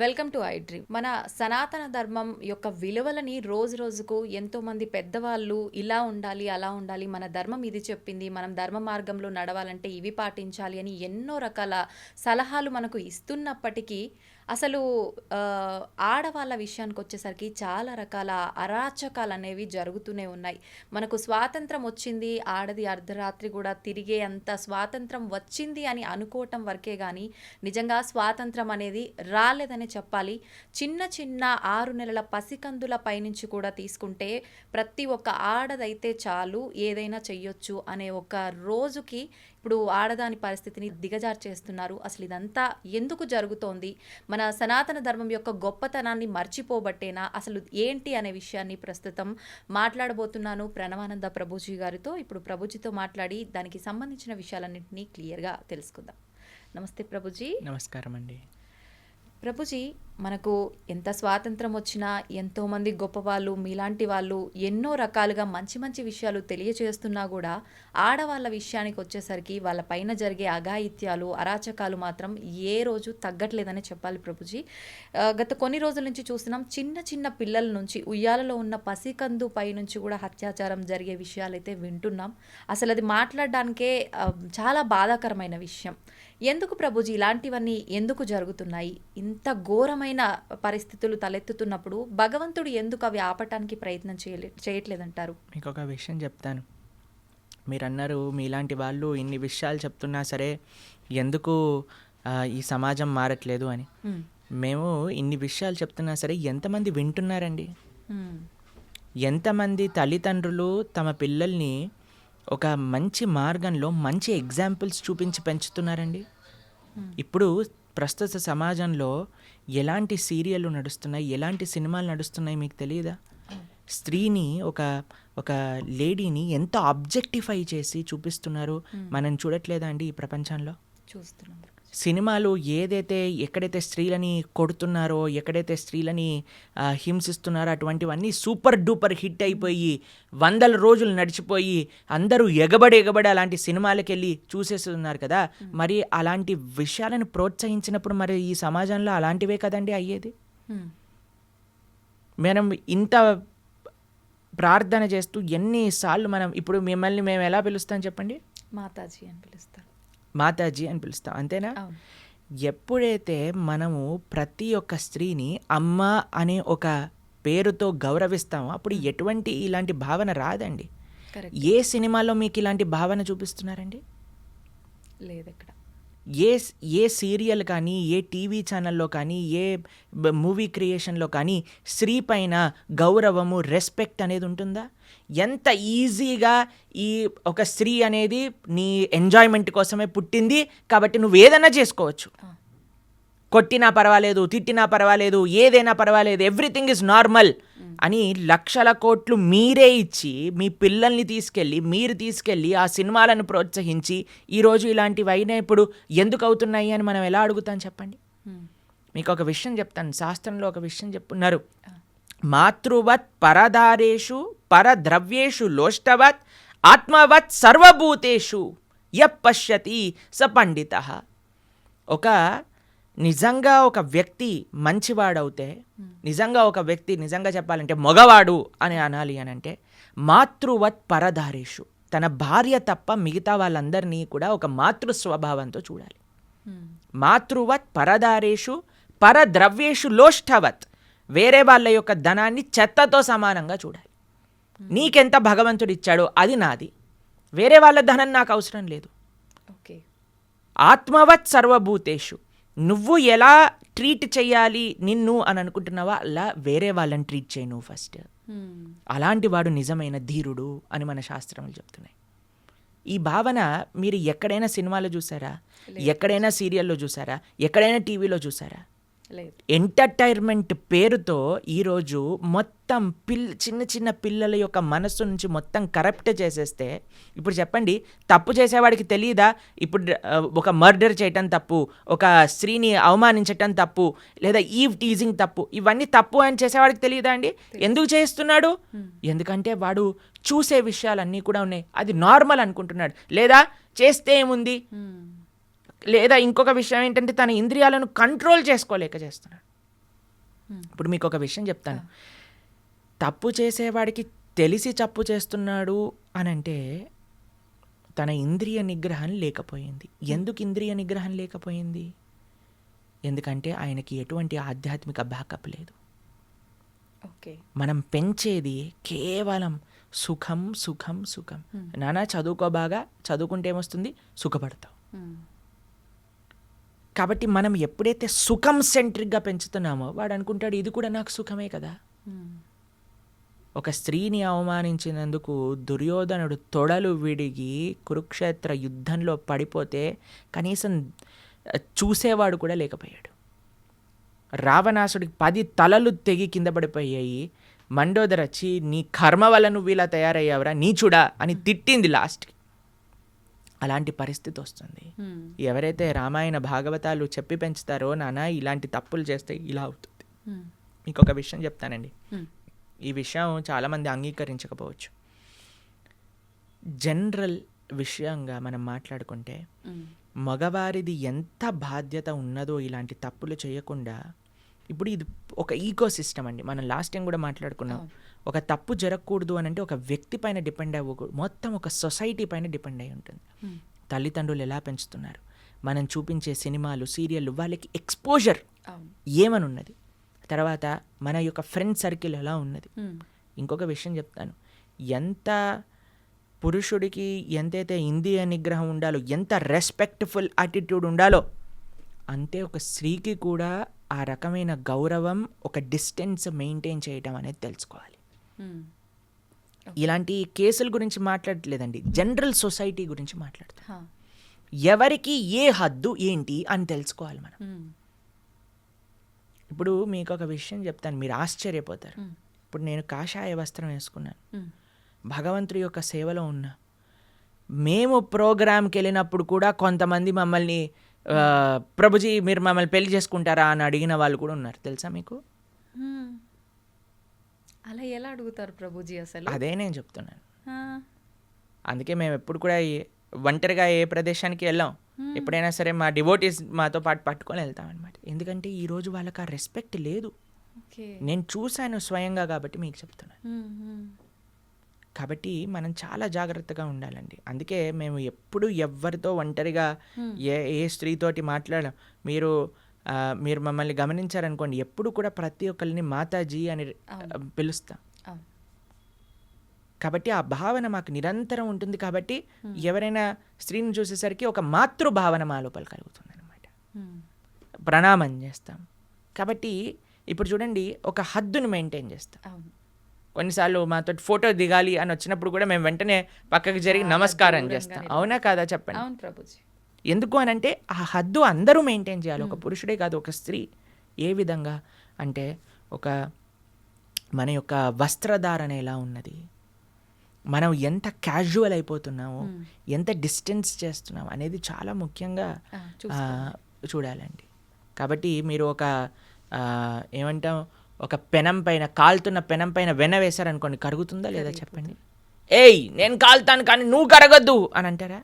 Welcome to I dream. మన సనాతన ధర్మం యొక్క విలువలని రోజు రోజుకు ఎంతో మంది పెద్దవాళ్ళు ఇలా ఉండాలి అలా ఉండాలి మన ధర్మం ఇది చెప్పింది మనం ధర్మ మార్గంలో నడవాలంటే ఇవి పాటించాలి అని ఎన్నో రకాల సలహాలు మనకు ఇస్తున్నప్పటికీ అసలు ఆడవాళ్ళ విషయానికి వచ్చేసరికి చాలా రకాల అరాచకాలు అనేవి జరుగుతూనే ఉన్నాయి. మనకు స్వాతంత్రం వచ్చింది ఆడది అర్ధరాత్రి కూడా తిరిగే అంత స్వాతంత్రం వచ్చింది అని అనుకోవటం వరకే కానీ నిజంగా స్వాతంత్రం అనేది రాలేదనే చెప్పాలి. చిన్న చిన్న ఆరు నెలల పసికందుల పైనుంచి కూడా తీసుకుంటే ప్రతి ఒక్క ఆడదైతే చాలు ఏదైనా చెయ్యొచ్చు అనే ఒక రోజుకి ఇప్పుడు ఆడదాని పరిస్థితిని దిగజారు చేస్తున్నారు. అసలు ఇదంతా ఎందుకు జరుగుతోంది? మన సనాతన ధర్మం యొక్క గొప్పతనాన్ని మర్చిపోబట్టేనా? అసలు ఏంటి అనే విషయాన్ని ప్రస్తుతం మాట్లాడబోతున్నాను ప్రణవానంద ప్రభుజీ గారితో. ఇప్పుడు ప్రభుజీతో మాట్లాడి దానికి సంబంధించిన విషయాలన్నింటినీ క్లియర్గా తెలుసుకుందాం. నమస్తే ప్రభుజీ. నమస్కారం అండి ప్రభుజీ మనకు ఎంత స్వాతంత్రం వచ్చినా ఎంతోమంది గొప్ప వాళ్ళు మీలాంటి వాళ్ళు ఎన్నో రకాలుగా మంచి మంచి విషయాలు తెలియచేస్తున్నా కూడా ఆడవాళ్ళ విషయానికి వచ్చేసరికి వాళ్ళ పైన జరిగే అఘాయిత్యాలు అరాచకాలు మాత్రం ఏ రోజు తగ్గట్లేదని చెప్పాలి ప్రభుజీ. గత కొన్ని రోజుల నుంచి చూస్తున్నాం చిన్న చిన్న పిల్లల నుంచి ఉయ్యాలలో ఉన్న పసికందు పై నుంచి కూడా అత్యాచారం జరిగే విషయాలైతే వింటున్నాం. అసలు అది మాట్లాడడానికే చాలా బాధాకరమైన విషయం. ఎందుకు ప్రభుజీ ఇలాంటివన్నీ ఎందుకు జరుగుతున్నాయి? ఇంత ఘోరమైన పరిస్థితులు తలెత్తుతున్నప్పుడు భగవంతుడు ఎందుకు అవి ఆపటానికి ప్రయత్నం చేయలే చేయట్లేదంటారు? మీకు ఒక విషయం చెప్తాను. మీరు అన్నారు మీలాంటి వాళ్ళు ఇన్ని విషయాలు చెప్తున్నా సరే ఎందుకు ఈ సమాజం మారట్లేదు అని. మ్మ్. ఇన్ని విషయాలు చెప్తున్నా సరే ఎంతమంది వింటున్నారండి. ఎంతమంది తల్లిదండ్రులు తమ పిల్లల్ని ఒక మంచి మార్గంలో మంచి ఎగ్జాంపుల్స్ చూపించి పెంచుతున్నారండి? ఇప్పుడు ప్రస్తుత సమాజంలో ఎలాంటి సీరియళ్ళు నడుస్తున్నాయి ఎలాంటి సినిమాలు నడుస్తున్నాయి మీకు తెలియదా? స్త్రీని ఒక ఒక లేడీని ఎంత ఆబ్జెక్టిఫై చేసి చూపిస్తున్నారు? మనం చూడట్లేదా అండి ఈ ప్రపంచంలో? చూస్తున్నాం. సినిమాలు ఏదైతే ఎక్కడైతే స్త్రీలని కొడుతున్నారో ఎక్కడైతే స్త్రీలని హింసిస్తున్నారో అటువంటివన్నీ సూపర్ డూపర్ హిట్ అయిపోయి వందల రోజులు నడిచిపోయి అందరూ ఎగబడి ఎగబడి అలాంటి సినిమాలకు వెళ్ళి చూసేస్తున్నారు కదా. మరి అలాంటి విషయాలను ప్రోత్సహించినప్పుడు మరి ఈ సమాజంలో అలాంటివే కదండి అయ్యేది. మనం ఇంత ప్రార్థన చేస్తూ ఎన్నిసార్లు మనం ఇప్పుడు మిమ్మల్ని మేము ఎలా పిలుస్తాం చెప్పండి? మాతాజీ అని పిలుస్తారు. మాతాజీ అని పిలుస్తాం అంతేనా? ఎప్పుడైతే మనము ప్రతి ఒక్క స్త్రీని అమ్మ అనే ఒక పేరుతో గౌరవిస్తామో అప్పుడు ఎటువంటి ఇలాంటి భావన రాదండి. ఏ సినిమాలో మీకు ఇలాంటి భావన చూపిస్తున్నారండి? లేదు ఇక్కడ ఏ ఏ సీరియల్ కానీ ఏ టీవీ ఛానల్లో కానీ ఏ మూవీ క్రియేషన్లో కానీ స్త్రీ పైన గౌరవము రెస్పెక్ట్ అనేది ఉంటుందా? ఎంత ఈజీగా ఈ ఒక స్త్రీ అనేది నీ ఎంజాయ్మెంట్ కోసమే పుట్టింది కాబట్టి నువ్వు ఏదైనా చేసుకోవచ్చు. కొట్టినా పర్వాలేదు తిట్టినా పర్వాలేదు ఏదైనా పర్వాలేదు ఎవ్రీథింగ్ ఇస్ నార్మల్ అని లక్షల కోట్లు మీరే ఇచ్చి మీ పిల్లల్ని తీసుకెళ్ళి మీరు తీసుకెళ్ళి ఆ సినిమాలను ప్రోత్సహించి ఈరోజు ఇలాంటివి అయినా ఇప్పుడు ఎందుకు అవుతున్నాయి అని మనం ఎలా అడుగుతాం చెప్పండి. మీకు ఒక విషయం చెప్తాను శాస్త్రంలో ఒక విషయం చెప్పున్నారు. మాతృవత్ పరదారేషు పరద్రవ్యేషు లోష్టవత్ ఆత్మవత్ సర్వభూతేషు యప్ పశ్యతి స పండిత. ఒక నిజంగా ఒక వ్యక్తి మంచివాడవుతే నిజంగా ఒక వ్యక్తి నిజంగా చెప్పాలంటే మగవాడు అని అనాలి అని అంటే మాతృవత్ పరదారేషు తన భార్య తప్ప మిగతా వాళ్ళందరినీ కూడా ఒక మాతృ స్వభావంతో చూడాలి. మాతృవత్ పరదారేషు పరద్రవ్యేషు లోష్ఠవత్. వేరే వాళ్ళ యొక్క ధనాన్ని చెత్తతో సమానంగా చూడాలి. నీకెంత భగవంతుడు ఇచ్చాడో అది నాది. వేరే వాళ్ళ ధనం నాకు అవసరం లేదు. ఓకే. ఆత్మవత్ సర్వభూతేషు. నువ్వు ఎలా ట్రీట్ చేయాలి నిన్ను అని అనుకుంటున్నావా? అలా వేరే వాళ్ళని ట్రీట్ చేయి నువ్వు ఫస్ట్ మ్మ్. అలాంటి వాడు నిజమైన ధీరుడు అని మన శాస్త్రములు చెప్తున్నాయి. ఈ భావన మీరు ఎక్కడైనా సినిమాలో చూసారా? ఎక్కడైనా సీరియల్లో చూసారా? ఎక్కడైనా టీవీలో చూసారా? ఎంటర్టైన్మెంట్ పేరుతో ఈరోజు మొత్తం పిల్ చిన్న చిన్న పిల్లల యొక్క మనస్సు నుంచి మొత్తం కరప్ట్ చేసేస్తే ఇప్పుడు చెప్పండి తప్పు చేసేవాడికి తెలియదా ఇప్పుడు ఒక మర్డర్ చేయటం తప్పు ఒక స్త్రీని అవమానించటం తప్పు లేదా ఈవ్ టీజింగ్ తప్పు ఇవన్నీ తప్పు అని చేసేవాడికి తెలియదా అండి? ఎందుకు చేస్తున్నాడు ఎందుకంటే వాడు చూసే విషయాలన్నీ కూడా ఉన్నాయి. అది నార్మల్ అనుకుంటున్నాడు. లేదా చేస్తే ఏముంది. లేదా ఇంకొక విషయం ఏంటంటే తన ఇంద్రియాలను కంట్రోల్ చేసుకోలేక చేస్తున్నాడు. ఇప్పుడు మీకు ఒక విషయం చెప్తాను. తప్పు చేసేవాడికి తెలిసి తప్పు చేస్తున్నాడు అని అంటే తన ఇంద్రియ నిగ్రహం లేకపోయింది. ఎందుకు ఇంద్రియ నిగ్రహం లేకపోయింది? ఎందుకంటే ఆయనకి ఎటువంటి ఆధ్యాత్మిక బ్యాకప్ లేదు. ఓకే. మనం పెంచేది కేవలం సుఖం సుఖం సుఖం. నానా చదువుకో బాగా చదువుకుంటే ఏమొస్తుంది? సుఖపడతావు. కాబట్టి మనం ఎప్పుడైతే సుఖం సెంట్రిక్గా పెంచుతున్నామో వాడు అనుకుంటాడు ఇది కూడా నాకు సుఖమే కదా. ఒక స్త్రీని అవమానించినందుకు దుర్యోధనుడు తొడలు విడిగి కురుక్షేత్ర యుద్ధంలో పడిపోతే కనీసం చూసేవాడు కూడా లేకపోయాడు. రావణాసుడికి పది తలలు తెగి కింద పడిపోయాయి. మండోదర వచ్చి నీ కర్మ వల్ల నువ్వు ఇలా తయారయ్యావురా నీచుడా అని తిట్టింది లాస్ట్కి. అలాంటి పరిస్థితి వస్తుంది. ఎవరైతే రామాయణ భాగవతాలు చెప్పి పెంచుతారో నాన్న ఇలాంటి తప్పులు చేస్తే ఇలా అవుతుంది. మీకు ఒక విషయం చెప్తానండి. ఈ విషయం చాలామంది అంగీకరించకపోవచ్చు. జనరల్ విషయంగా మనం మాట్లాడుకుంటే మగవారిది ఎంత బాధ్యత ఉన్నదో ఇలాంటి తప్పులు చేయకుండా ఇప్పుడు ఇది ఒక ఈకో సిస్టమ్ అండి. మనం లాస్ట్ టైం కూడా మాట్లాడుకున్నాం. ఒక తప్పు జరగకూడదు అని అంటే ఒక వ్యక్తి పైన డిపెండ్ అవ్వకూడదు మొత్తం ఒక సొసైటీ పైన డిపెండ్ అయి ఉంటుంది. తల్లిదండ్రులు ఎలా పెంచుతున్నారు? మనం చూపించే సినిమాలు సీరియళ్ళు వాళ్ళకి ఎక్స్పోజర్ ఏమని ఉన్నది తర్వాత మన యొక్క ఫ్రెండ్ సర్కిల్ ఎలా ఉన్నది? ఇంకొక విషయం చెప్తాను. ఎంత పురుషుడికి ఎంతైతే ఇంద్రియ నిగ్రహం ఉండాలో ఎంత రెస్పెక్ట్ఫుల్ యాటిట్యూడ్ ఉండాలో అంతే ఒక స్త్రీకి కూడా ఆ రకమైన గౌరవం ఒక డిస్టెన్స్ మెయింటైన్ చేయటం అనేది తెలుసుకోవాలి. ఇలాంటి కేసుల గురించి మాట్లాడట్లేదండి. జనరల్ సొసైటీ గురించి మాట్లాడతాం. ఎవరికి ఏ హద్దు ఏంటి అని తెలుసుకోవాలి మనం. ఇప్పుడు మీకు ఒక విషయం చెప్తాను. మీరు ఆశ్చర్యపోతారు. ఇప్పుడు నేను కాషాయ వస్త్రం వేసుకున్నాను. భగవంతుడి యొక్క సేవలో ఉన్నా. మేము ప్రోగ్రామ్కి వెళ్ళినప్పుడు కూడా కొంతమంది మమ్మల్ని ప్రభుజీ మీరు మమ్మల్ని పెళ్ళి చేసుకుంటారా అని అడిగిన వాళ్ళు కూడా ఉన్నారు. తెలుసా మీకు? అలా ఎలా అడుగుతారు ప్రభుజీ అసలు? అదే నేను చెప్తున్నాను. అందుకే మేము ఎప్పుడు కూడా ఒంటరిగా ఏ ప్రదేశానికి వెళ్ళాం ఎప్పుడైనా సరే మా డివోటీస్ మాతో పాటు పట్టుకొని వెళ్తాం అనమాట ఎందుకంటే ఈరోజు వాళ్ళకి ఆ రెస్పెక్ట్ లేదు. నేను చూశాను స్వయంగా కాబట్టి మీకు చెప్తున్నాను. కాబట్టి మనం చాలా జాగ్రత్తగా ఉండాలండి. అందుకే మేము ఎప్పుడు ఎవరితో ఒంటరిగా ఏ ఏ స్త్రీతోటి మాట్లాడాం మీరు మీరు మమ్మల్ని గమనించారనుకోండి ఎప్పుడు కూడా ప్రతి ఒక్కరిని మాతాజీ అని పిలుస్తాం. కాబట్టి ఆ భావన మాకు నిరంతరం ఉంటుంది కాబట్టి ఎవరైనా స్త్రీని చూసేసరికి ఒక మాతృ భావన మా లోపల కలుగుతుంది అనమాట ప్రణామం చేస్తాం. కాబట్టి ఇప్పుడు చూడండి ఒక హద్దును మెయింటైన్ చేస్తాం. కొన్నిసార్లు మాతో ఫోటో దిగాలి అని వచ్చినప్పుడు కూడా మేము వెంటనే పక్కకి జరిగి నమస్కారం చేస్తాం. అవునా కాదా చెప్పండి? అవును ప్రభుజీ. ఎందుకు అని అంటే ఆ హద్దు అందరూ మెయింటైన్ చేయాలి. ఒక పురుషుడే కాదు ఒక స్త్రీ. ఏ విధంగా అంటే ఒక మన యొక్క వస్త్రధారణ ఎలా ఉన్నది? మనం ఎంత క్యాజువల్ అయిపోతున్నామో ఎంత డిస్టెన్స్ చేస్తున్నాం అనేది చాలా ముఖ్యంగా చూడాలండి. కాబట్టి మీరు ఒక ఏమంటాం ఒక పెనం పైన కాలుతున్న పెనం పైన వెన వేశారనుకోండి కరుగుతుందా లేదా చెప్పండి? ఏయ్ నేను కాలుతాను కానీ నువ్వు కరగద్దు అని అంటారా?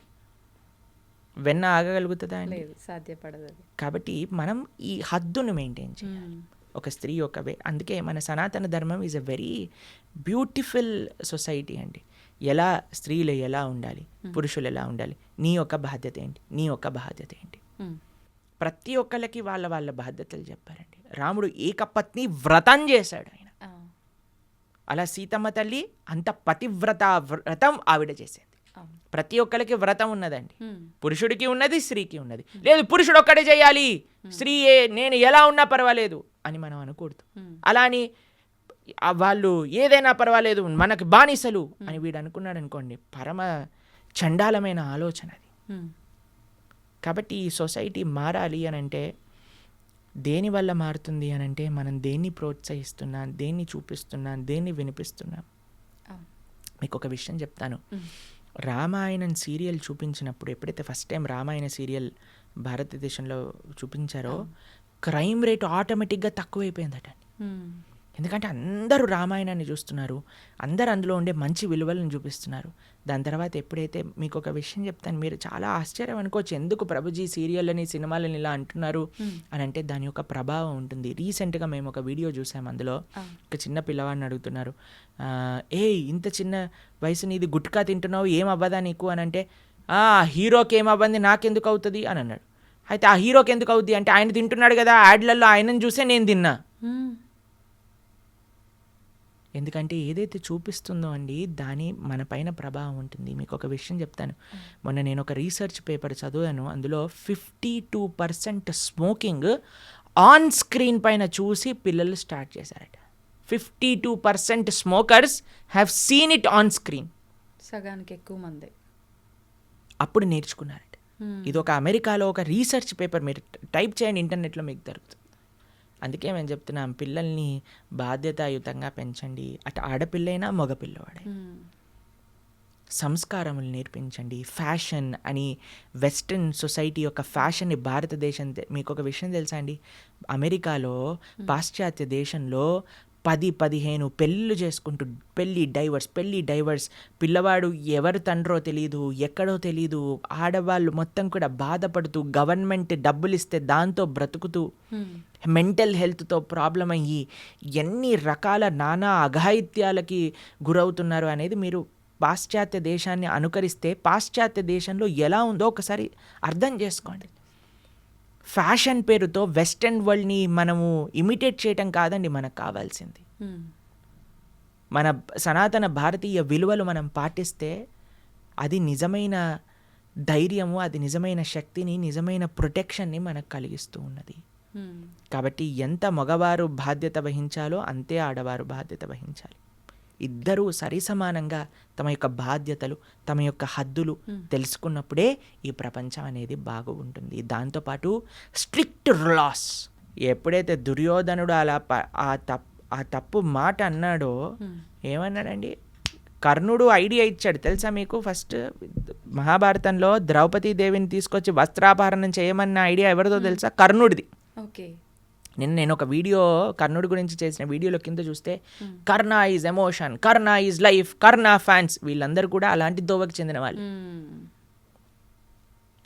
వెన్న ఆగగలుగుతుందా అండి? సాధ్యపడదు కాబట్టి మనం ఈ హద్దును మెయింటైన్ చేయాలి. ఒక స్త్రీ ఒక వే అందుకే మన సనాతన ధర్మం is a very beautiful society అండి. ఎలా స్త్రీలు ఎలా ఉండాలి? పురుషులు ఎలా ఉండాలి? నీ యొక్క బాధ్యత ఏంటి? నీ యొక్క బాధ్యత ఏంటి? ప్రతి ఒక్కళ్ళకి వాళ్ళ వాళ్ళ బాధ్యతలు చెప్పారండి. రాముడు ఏకపత్ని వ్రతం చేశాడు ఆయన. అలా సీతమ్మ తల్లి అంత పతివ్రత వ్రతం ఆవిడ చేసేది. ప్రతి ఒక్కరికి వ్రతం ఉన్నదండి. పురుషుడికి ఉన్నది స్త్రీకి ఉన్నది. లేదు పురుషుడు ఒక్కడే చేయాలి. స్త్రీ ఏ నేను ఎలా ఉన్నా పర్వాలేదు అని మనం అనకూడదు. అలా అని వాళ్ళు ఏదైనా పర్వాలేదు మనకు బానిసలు అని వీడు అనుకున్నాడు అనుకోండి పరమ చండాలమైన ఆలోచన అది. కాబట్టి ఈ సొసైటీ మారాలి అని అంటే దేని వల్ల మారుతుంది అని అంటే మనం దేన్ని ప్రోత్సహిస్తున్నాం దేన్ని చూపిస్తున్నాం దేన్ని వినిపిస్తున్నాం. మీకు ఒక విషయం చెప్తాను. రామాయణం సీరియల్ చూపించినప్పుడు ఎప్పుడైతే ఫస్ట్ టైం రామాయణ సీరియల్ భారతదేశంలో చూపించారో క్రైమ్ రేట్ ఆటోమేటిక్గా తక్కువైపోయిందట. ఎందుకంటే అందరూ రామాయణాన్ని చూస్తున్నారు. అందరు అందులో ఉండే మంచి విలువలను చూపిస్తున్నారు. దాని తర్వాత ఎప్పుడైతే మీకు ఒక విషయం చెప్తాను మీరు చాలా ఆశ్చర్యం అనుకోవచ్చు. ఎందుకు ప్రభుజీ సీరియళ్ళని సినిమాలని ఇలా అంటున్నారు అని అంటే దాని యొక్క ప్రభావం ఉంటుంది. రీసెంట్గా మేము ఒక వీడియో చూసాం అందులో. ఒక చిన్న పిల్లవాడిని అడుగుతున్నారు. "ఆ, ఏ ఇంత చిన్న వయసు నీది గుట్కా తింటున్నావు ఏం అవ్వదా నీకు? అని అంటే "ఆ, హీరోకి ఏం అవ్వంది నాకెందుకు అవుతుంది? అని అన్నాడు. అయితే ఆ హీరోకి ఎందుకు అవుద్ది అంటే ఆయన తింటున్నాడు కదా యాడ్లలో ఆయనను చూసే నేను తిన్నా. ఎందుకంటే ఏదైతే చూపిస్తుందో అండి దాని మన పైన ప్రభావం ఉంటుంది. మీకు ఒక విషయం చెప్తాను. మొన్న నేను ఒక రీసెర్చ్ పేపర్ చదివాను. అందులో fifty two percent smoking on screen పైన చూసి పిల్లలు స్టార్ట్ చేశారట. Fifty two percent smokers have seen it on screen. సగానికి ఎక్కువ మంది. అప్పుడు నేర్చుకున్నారట. ఇది ఒక అమెరికాలో ఒక రీసెర్చ్ పేపర్ మీరు టైప్ చేయండి ఇంటర్నెట్లో మీకు దొరుకుతుంది. అందుకే మేము చెప్తున్నాం పిల్లల్ని బాధ్యతాయుతంగా పెంచండి. అటు ఆడపిల్లైనా మగపిల్లవాడే. మ్మ్. సంస్కారములు నేర్పించండి. ఫ్యాషన్ అని వెస్ట్రన్ సొసైటీ యొక్క ఫ్యాషన్ని భారతదేశం మీకు ఒక విషయం తెలుసా అండి? అమెరికాలో పాశ్చాత్య దేశంలో పది పదిహేను పెళ్ళిళ్ళు చేసుకుంటూ పెళ్ళి డైవర్స్ పెళ్ళి డైవర్స్. పిల్లవాడు ఎవరు తండ్రో తెలియదు ఎక్కడో తెలియదు ఆడవాళ్ళు మొత్తం కూడా బాధపడుతూ గవర్నమెంట్ డబ్బులు ఇస్తే దాంతో బ్రతుకుతూ మ్మ్. మెంటల్ హెల్త్తో ప్రాబ్లం అయ్యి ఎన్ని రకాల నానా అఘాయిత్యాలకి గురవుతున్నారు అనేది మీరు పాశ్చాత్య దేశాన్ని అనుకరిస్తే పాశ్చాత్య దేశంలో ఎలా ఉందో ఒకసారి అర్థం చేసుకోండి. ఫ్యాషన్ పేరుతో వెస్టర్న్ వరల్డ్ని మనము ఇమిటేట్ చేయటం కాదండి మనకు కావాల్సింది. మన సనాతన భారతీయ విలువలు మనం పాటిస్తే అది నిజమైన ధైర్యము అది నిజమైన శక్తిని నిజమైన ప్రొటెక్షన్ని మనకు కలిగిస్తూ ఉన్నది. కాబట్టి ఎంత మగవారు బాధ్యత వహించాలో అంతే ఆడవారు బాధ్యత వహించాలి ఇద్దరూ సరిసమానంగా తమ యొక్క బాధ్యతలు తమ యొక్క హద్దులు తెలుసుకున్నప్పుడే ఈ ప్రపంచం అనేది బాగు ఉంటుంది దాంతోపాటు స్ట్రిక్ట్ లాస్. ఎప్పుడైతే దుర్యోధనుడు అలా ఆ తప్ ఆ తప్పు మాట అన్నాడో ఏమన్నాడండి? కర్ణుడు ఐడియా ఇచ్చాడు. తెలుసా మీకు? ఫస్ట్ మహాభారతంలో ద్రౌపదీ దేవిని తీసుకొచ్చి వస్త్రాపహరణం చేయమన్న ఐడియా ఎవరిదో తెలుసా? కర్ణుడిది. ఓకే. నిన్న నేను ఒక వీడియో కర్ణుడి గురించి చేసిన వీడియోలో కింద చూస్తే Karna is emotion Karna is life Karna fans వీళ్ళందరూ కూడా అలాంటి దోవకి చెందిన వాళ్ళు మ్మ్.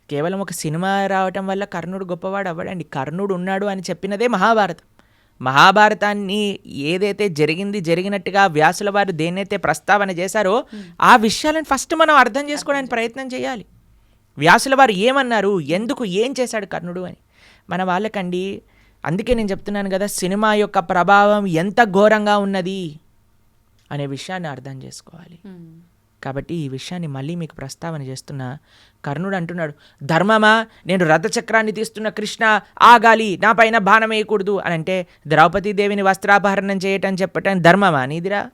కేవలం ఒక సినిమా రావటం వల్ల కర్ణుడు గొప్పవాడు అవ్వడండి. కర్ణుడు ఉన్నాడు అని చెప్పినదే మహాభారతం. మహాభారతాన్ని ఏదైతే జరిగింది జరిగినట్టుగా వ్యాసుల వారు దేన్నైతే ప్రస్తావన చేశారో ఆ విషయాలను ఫస్ట్ మనం అర్థం చేసుకోవడానికి ప్రయత్నం చేయాలి. వ్యాసుల వారు ఏమన్నారు? ఎందుకు ఏం చేశాడు కర్ణుడు అని. మన వాళ్ళకండి అందుకే నేను చెప్తున్నాను కదా సినిమా యొక్క ప్రభావం ఎంత ఘోరంగా ఉన్నది అనే విషయాన్ని అర్థం చేసుకోవాలి. మ్మ్. కాబట్టి ఈ విషయాన్ని మళ్ళీ మీకు ప్రస్తావన చేస్తున్నా. కర్ణుడు అంటున్నాడు ధర్మమా? నేను రథచక్రాన్ని తీస్తున్న కృష్ణ ఆగాలి నా పైన బాణం వేయకూడదు అని అంటే ద్రౌపదీ దేవిని వస్త్రాపహరణం చేయటం చెప్పటం ధర్మమా నీదిరా.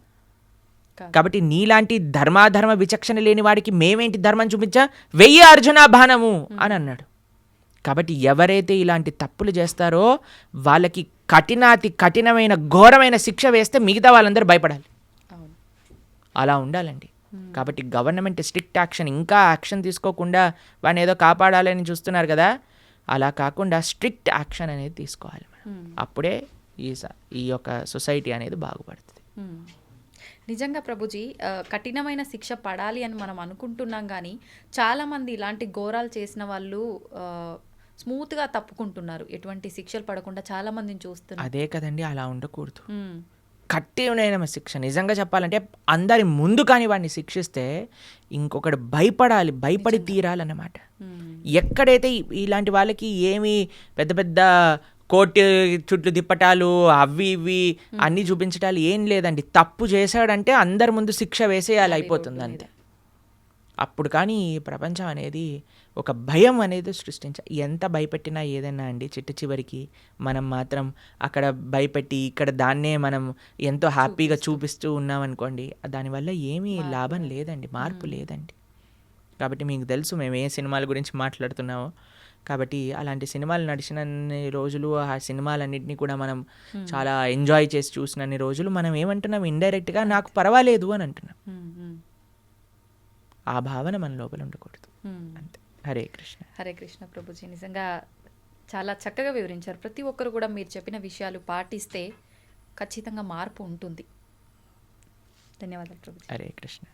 కాబట్టి నీలాంటి ధర్మాధర్మ విచక్షణ లేని వాడికి మేమేంటి ధర్మం చూపించా? వెయ్యి అర్జున బాణము అని అన్నాడు. కాబట్టి ఎవరైతే ఇలాంటి తప్పులు చేస్తారో వాళ్ళకి కఠినాతి కఠినమైన ఘోరమైన శిక్ష వేస్తే మిగతా వాళ్ళందరూ భయపడాలి. అలా ఉండాలండి. కాబట్టి గవర్నమెంట్ స్ట్రిక్ట్ యాక్షన్ ఇంకా యాక్షన్ తీసుకోకుండా వాడిని ఏదో కాపాడాలని చూస్తున్నారు కదా అలా కాకుండా స్ట్రిక్ట్ యాక్షన్ అనేది తీసుకోవాలి మనం. అప్పుడే ఈ స- ఈ యొక్క సొసైటీ అనేది బాగుపడుతుంది. నిజంగా ప్రభుజీ కఠినమైన శిక్ష పడాలి అని మనం అనుకుంటున్నాం కానీ చాలామంది ఇలాంటి ఘోరాలు చేసిన వాళ్ళు స్మూత్గా తప్పుకుంటున్నారు. ఎటువంటి శిక్షలు పడకుండా చాలా మందిని చూస్తున్నారు అదే కదండి అలా ఉండకూడదు. కఠినమైన శిక్ష. నిజంగా చెప్పాలంటే అందరి ముందు కానీ వాడిని శిక్షిస్తే ఇంకొకటి భయపడాలి భయపడి తీరాలన్నమాట. ఎక్కడైతే ఇలాంటి వాళ్ళకి ఏమి పెద్ద పెద్ద కోర్టు చుట్లు తిప్పటాలు అవి ఇవి అన్నీ చూపించటాలు ఏం లేదండి. తప్పు చేశాడంటే అందరి ముందు శిక్ష వేసేయాలి అయిపోతుంది అంతే అప్పుడు కానీ ఈ ప్రపంచం అనేది ఒక భయం అనేది సృష్టించ ఎంత భయపెట్టినా ఏదైనా అండి చిట్ట చివరికి మనం మాత్రం అక్కడ భయపెట్టి ఇక్కడ దాన్నే మనం ఎంతో హ్యాపీగా చూపిస్తూ. ఉన్నాం అనుకోండి దానివల్ల ఏమీ లాభం లేదండి మార్పు లేదండి. కాబట్టి మీకు తెలుసు మేము ఏ సినిమాల గురించి మాట్లాడుతున్నామో. కాబట్టి అలాంటి సినిమాలు నడిచినన్ని రోజులు ఆ సినిమాలన్నింటినీ కూడా మనం చాలా ఎంజాయ్ చేసి చూసినన్ని రోజులు మనం ఏమంటున్నాం ఇండైరెక్ట్గా నాకు పర్వాలేదు అని అంటున్నాం. ఆ భావన మన లోపల ఉండకూడదు. అంతే. హరే కృష్ణ. హరే కృష్ణ ప్రభుజీ. నిజంగా చాలా చక్కగా వివరించారు. ప్రతి ఒక్కరు కూడా మీరు చెప్పిన విషయాలు పాటిస్తే ఖచ్చితంగా మార్పు ఉంటుంది. ధన్యవాదాలు ప్రభుజీ. హరే కృష్ణ.